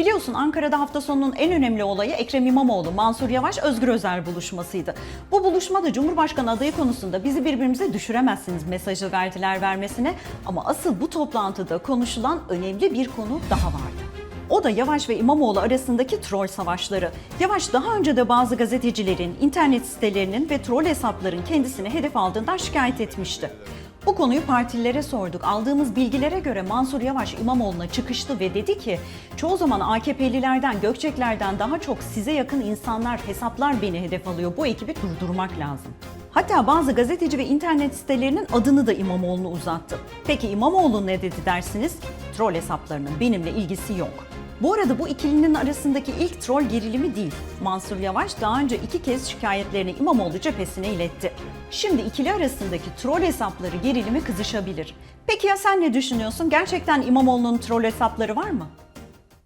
Biliyorsun Ankara'da hafta sonunun en önemli olayı Ekrem İmamoğlu, Mansur Yavaş, Özgür Özel buluşmasıydı. Bu buluşmada Cumhurbaşkanı adayı konusunda bizi birbirimize düşüremezsiniz mesajı verdiler vermesine ama asıl bu toplantıda konuşulan önemli bir konu daha vardı. O da Yavaş ve İmamoğlu arasındaki troll savaşları. Yavaş daha önce de bazı gazetecilerin, internet sitelerinin ve troll hesapların kendisini hedef aldığından şikayet etmişti. Bu konuyu partililere sorduk. Aldığımız bilgilere göre Mansur Yavaş İmamoğlu'na çıkıştı ve dedi ki çoğu zaman AKP'lilerden, Gökçeklerden daha çok size yakın insanlar, hesaplar beni hedef alıyor. Bu ekibi durdurmak lazım. Hatta bazı gazeteci ve internet sitelerinin adını da İmamoğlu'na uzattı. Peki İmamoğlu ne dedi dersiniz? Troll hesaplarının benimle ilgisi yok. Bu arada bu ikilinin arasındaki ilk troll gerilimi değil. Mansur Yavaş daha önce iki kez şikayetlerini İmamoğlu cephesine iletti. Şimdi ikili arasındaki troll hesapları gerilimi kızışabilir. Peki ya sen ne düşünüyorsun? Gerçekten İmamoğlu'nun troll hesapları var mı?